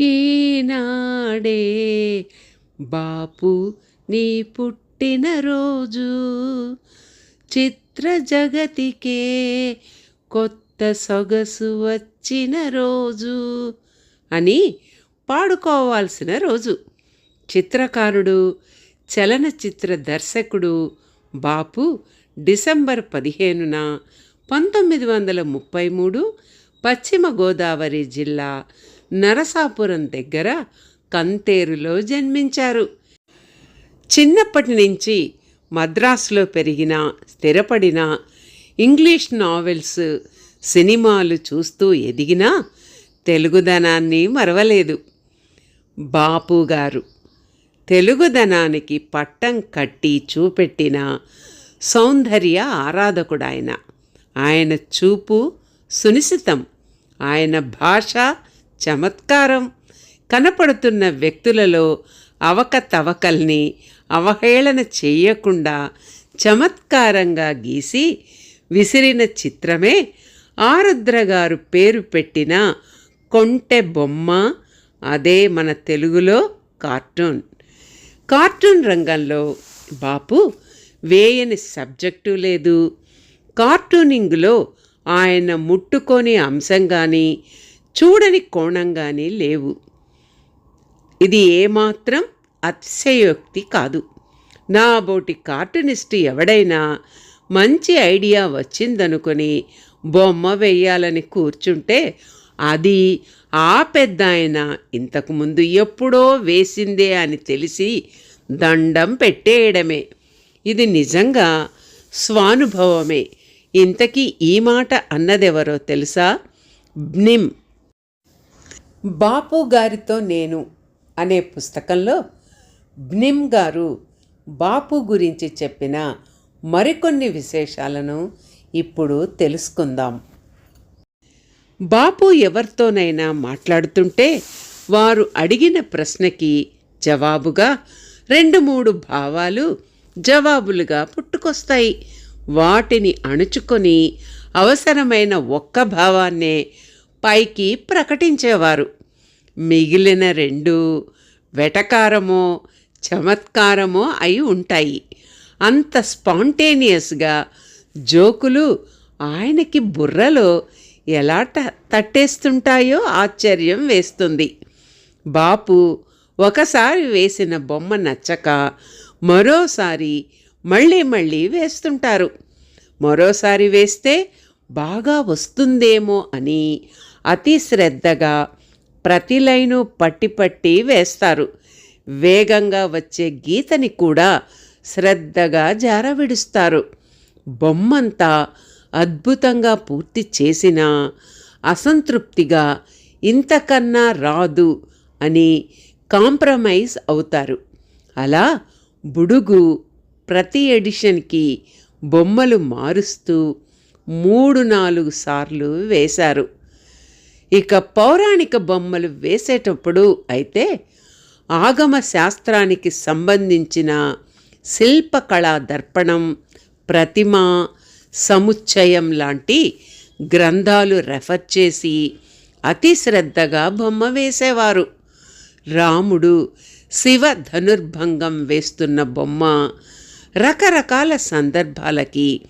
ఈనాడే బాపు నీ పుట్టినరోజు చిత్ర జగతికే కొత్త సొగసు వచ్చిన రోజు అని పాడుకోవాల్సిన రోజు. చిత్రకారుడు చలనచిత్ర దర్శకుడు బాపు డిసెంబర్ పదిహేనున పంతొమ్మిది వందల ముప్పై మూడు పశ్చిమ గోదావరి జిల్లా నరసాపురం దగ్గర కంతేరులో జన్మించారు. చిన్నప్పటి నుంచి మద్రాసులో పెరిగిన స్థిరపడిన ఇంగ్లీష్ నావెల్స్ సినిమాలు చూస్తూ ఎదిగినా తెలుగుదనాన్ని మరవలేదు. బాపు గారు తెలుగుదనానికి పట్టం కట్టి చూపెట్టిన సౌందర్య ఆరాధకుడాయన. ఆయన చూపు సునిశితం. ఆయన భాష చమత్కారం. కనపడుతున్న వ్యక్తులలో అవకతవకల్ని అవహేళన చెయ్యకుండా చమత్కారంగా గీసి విసిరిన చిత్రమే ఆరుద్ర గారు పేరు పెట్టిన కొంటె బొమ్మ అదే మన తెలుగులో కార్టూన్. కార్టూన్ రంగంలో బాపు వేయని సబ్జెక్టు లేదు. కార్టూనింగ్లో ఆయన ముట్టుకొని అంశం కానీ చూడని కోణంగానే లేవు. ఇది ఏమాత్రం అతిశయోక్తి కాదు. నా బోటి కార్టూనిస్ట్ ఎవడైనా మంచి ఐడియా వచ్చిందనుకొని బొమ్మ వేయాలని కూర్చుంటే అది ఆ పెద్ద ఆయన ఇంతకుముందు ఎప్పుడో వేసిందే అని తెలిసి దండం పెట్టేయడమే. ఇది నిజంగా స్వానుభవమే. ఇంతకీ ఈ మాట అన్నదెవరో తెలుసా? బ్నిమ్ బాపు గారితో నేను అనే పుస్తకంలో బ్నిమ్ గారు బాపు గురించి చెప్పిన మరికొన్ని విశేషాలను ఇప్పుడు తెలుసుకుందాం. బాపు ఎవరితోనైనా మాట్లాడుతుంటే వారు అడిగిన ప్రశ్నకి జవాబుగా రెండు మూడు భావాలు జవాబులుగా పుట్టుకొస్తాయి. వాటిని అణుచుకొని అవసరమైన ఒక్క భావాన్నే పైకి ప్రకటించేవారు. మిగిలిన రెండు వెటకారమో చమత్కారమో అయి ఉంటాయి. అంత స్పాంటేనియస్గా జోకులు ఆయనకి బుర్రలో ఎలా ట తట్టేస్తుంటాయో ఆశ్చర్యం వేస్తుంది. బాపు ఒకసారి వేసిన బొమ్మ నచ్చక మరోసారి మళ్ళీ మళ్ళీ వేస్తుంటారు. మరోసారి వేస్తే బాగా వస్తుందేమో అని అతి శ్రద్ధగా ప్రతి లైను పట్టి పట్టి వేస్తారు. వేగంగా వచ్చే గీతని కూడా శ్రద్ధగా జారవిడుస్తారు. బొమ్మంతా అద్భుతంగా పూర్తి చేసినా అసంతృప్తిగా ఇంతకన్నా రాదు అని కాంప్రమైజ్ అవుతారు. అలా బుడుగు ప్రతి ఎడిషన్కి బొమ్మలు మారుస్తూ మూడు నాలుగు సార్లు వేశారు. ఇక పౌరాణిక బొమ్మలు వేసేటప్పుడు అయితే ఆగమ శాస్త్రానికి సంబంధించిన శిల్పకళా దర్పణం ప్రతిమ సముచ్చయం లాంటి గ్రంథాలు రెఫర్ చేసి అతి శ్రద్ధగా బొమ్మ వేసేవారు. రాముడు శివ ధనుర్భంగం వేస్తున్న బొమ్మ రకరకాల సందర్భాలకి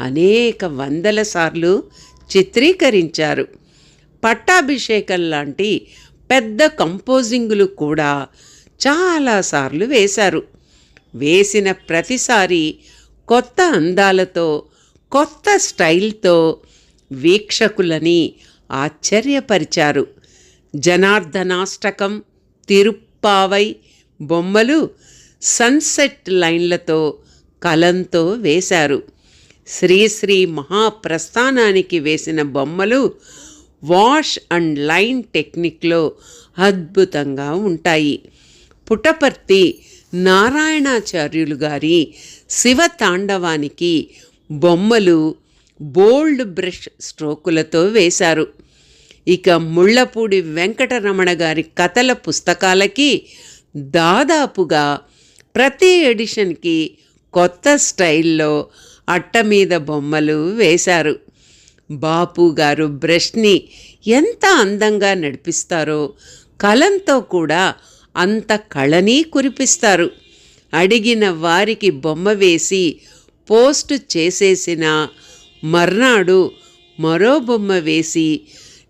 అనేక వందల సార్లు చిత్రీకరించారు. పట్టాభిషేకం లాంటి పెద్ద కంపోజింగులు కూడా చాలాసార్లు వేశారు. వేసిన ప్రతిసారి కొత్త అందాలతో కొత్త స్టైల్తో వీక్షకులని ఆశ్చర్యపరిచారు. జనార్దనాష్టకం తిరుప్పావై బొమ్మలు సన్సెట్ లైన్లతో కలంతో వేశారు. శ్రీశ్రీ మహాప్రస్థానానికి వేసిన బొమ్మలు వాష్ అండ్ లైన్ టెక్నిక్లో అద్భుతంగా ఉంటాయి. పుటపర్తి నారాయణాచార్యులు గారి శివ తాండవానికి బొమ్మలు బోల్డ్ బ్రష్ స్ట్రోకులతో వేశారు. ఇక ముళ్ళపూడి వెంకటరమణ గారి కథల పుస్తకాలకి దాదాపుగా ప్రతి ఎడిషన్కి కొత్త స్టైల్లో అట్ట మీద బొమ్మలు వేశారు. బాపు గారు బ్రష్ని ఎంత అందంగా నడిపిస్తారో కలంతో కూడా అంత కళని కురిపిస్తారు. అడిగిన వారికి బొమ్మ వేసి పోస్ట్ చేసేసిన మర్నాడు మరో బొమ్మ వేసి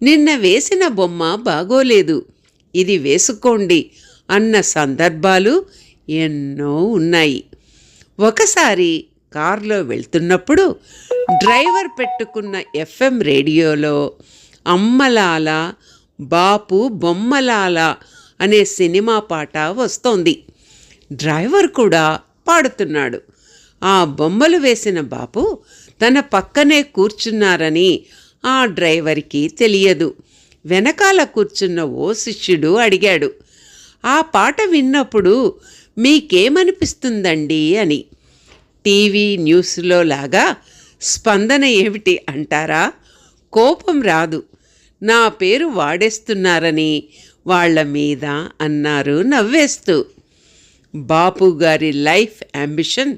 నిన్న వేసిన బొమ్మ బాగోలేదు ఇది వేసుకోండి అన్న సందర్భాలు ఎన్నో ఉన్నాయి. ఒకసారి కారులో వెళ్తున్నప్పుడు డ్రైవర్ పెట్టుకున్న ఎఫ్ఎం రేడియోలో అమ్మలాల బాపు బొమ్మలాల అనే సినిమా పాట వస్తోంది. డ్రైవర్ కూడా పాడుతున్నాడు. ఆ బొమ్మలు వేసిన బాపు తన పక్కనే కూర్చున్నారని ఆ డ్రైవర్కి తెలియదు. వెనకాల కూర్చున్న ఓ శిష్యుడు అడిగాడు ఆ పాట విన్నప్పుడు మీకేమనిపిస్తుందండి? అని. టీవీ న్యూస్లో లాగా స్పందన ఏమిటి అంటారా? కోపం రాదు. నా పేరు వాడేస్తున్నారని వాళ్ళ మీద అన్నారు నవ్వేస్తూ. బాపు గారి life ambition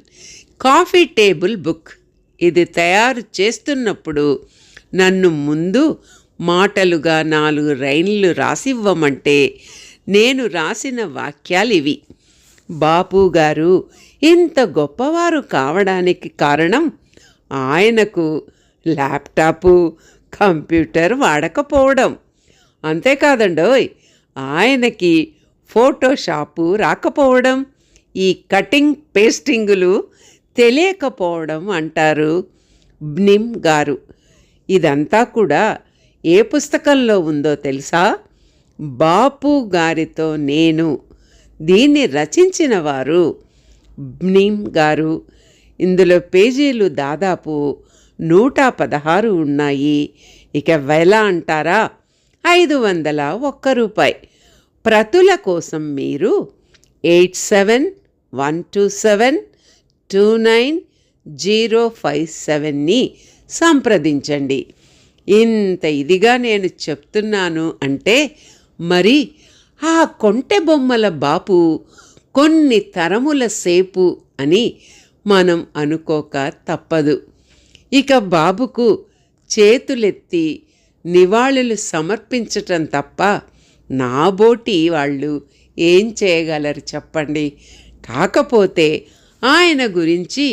coffee table book. ఇది తయారు చేస్తున్నప్పుడు నన్ను ముందు మాటలుగా నాలుగు రైన్లు రాసివ్వమంటే నేను రాసిన వాక్యాలు ఇవి బాపు గారు ఇంత గొప్పవారు కావడానికి కారణం ఆయనకు ల్యాప్టాపు కంప్యూటర్ వాడకపోవడం. అంతేకాదండోయ్ ఆయనకి ఫోటోషాపు రాకపోవడం ఈ కటింగ్ పేస్టింగులు తెలియకపోవడం అంటారు బ్నిమ్ గారు. ఇదంతా కూడా ఏ పుస్తకంలో ఉందో తెలుసా? బాపు గారితో నేను దీన్ని రచించిన వారు బ్నిమ్ గారు. ఇందులో పేజీలు దాదాపు నూట పదహారు ఉన్నాయి. ఇక వెల అంటారా? ఐదు వందల ఒక్క రూపాయి. ప్రతుల కోసం మీరు eight seven one two seven two nine zero five సెవెన్ని సంప్రదించండి. ఇంత ఇదిగా నేను చెప్తున్నాను అంటే మరి ఆ కొంటె బొమ్మల బాపు కొన్ని తరముల సేపు అని మనం అనుకోక తప్పదు. ఇక బాబుకు చేతులెత్తి నివాళులు సమర్పించటం తప్ప నాబోటి వాళ్ళు ఏం చేయగలరు చెప్పండి? కాకపోతే ఆయన గురించి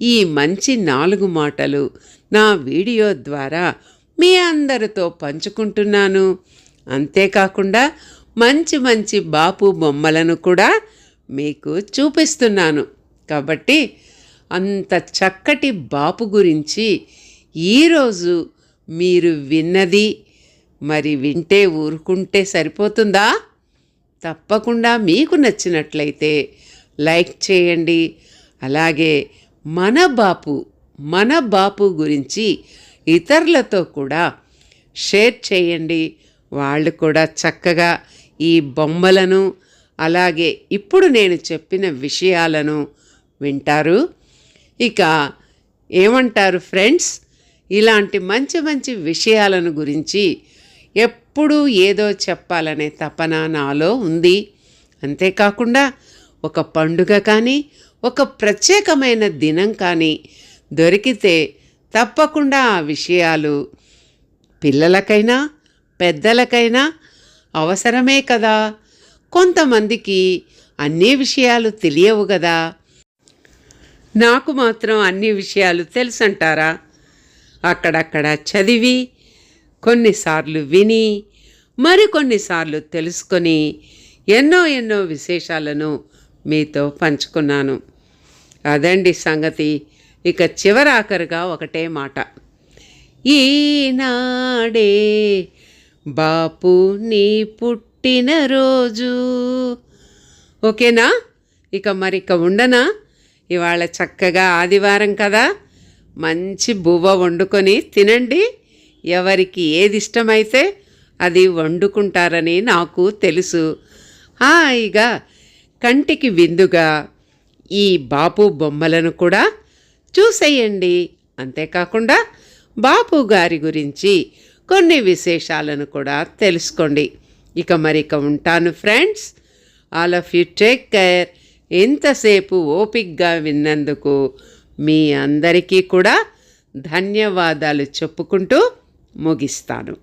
ఈ మంచి నాలుగు మాటలు నా వీడియో ద్వారా మీ అందరితో పంచుకుంటున్నాను. అంతేకాకుండా మంచి మంచి బాపు బొమ్మలను కూడా మీకు చూపిస్తున్నాను. కాబట్టి అంత చక్కటి బాపు గురించి ఈరోజు మీరు విన్నది మరి వింటే ఊరుకుంటే సరిపోతుందా? తప్పకుండా మీకు నచ్చినట్లయితే లైక్ చేయండి. అలాగే మన బాపు మన బాపు గురించి ఇతరులతో కూడా షేర్ చేయండి. వాళ్ళు కూడా చక్కగా ఈ బొమ్మలను అలాగే ఇప్పుడు నేను చెప్పిన విషయాలను వింటారు. ఇక ఏమంటారు ఫ్రెండ్స్? ఇలాంటి మంచి మంచి విషయాలను గురించి ఎప్పుడూ ఏదో చెప్పాలనే తపన నాలో ఉంది. అంతేకాకుండా ఒక పండుగ కానీ ఒక ప్రత్యేకమైన దినం కానీ దొరికితే తప్పకుండా ఆ విషయాలు పిల్లలకైనా పెద్దలకైనా అవసరమే కదా? కొంతమందికి అన్ని విషయాలు తెలియవు కదా నాకు మాత్రం అన్ని విషయాలు తెలుసంటారా? అక్కడక్కడ చదివి కొన్నిసార్లు విని మరికొన్నిసార్లు తెలుసుకొని ఎన్నో ఎన్నో విశేషాలను మీతో పంచుకున్నాను. అదండి సంగతి. ఇక చివరాఖరుగా ఒకటే మాట. ఈనాడే బాపు నీ పుట్టినరోజు ఓకేనా? ఇక మరిక ఉండనా? ఇవాళ చక్కగా ఆదివారం కదా. మంచి బువ్వ వండుకొని తినండి. ఎవరికి ఏది ఇష్టమైతే అది వండుకుంటారని నాకు తెలుసు. హాయిగా కంటికి విందుగా ఈ బాపు బొమ్మలను కూడా చూసేయండి. అంతేకాకుండా బాపు గారి గురించి కొన్ని విశేషాలను కూడా తెలుసుకోండి. ఇక మరిక ఉంటాను friends all of you take care ఎంతసేపు ఓపిక్గా విన్నందుకు మీ అందరికీ కూడా ధన్యవాదాలు చెప్పుకుంటూ ముగిస్తాను.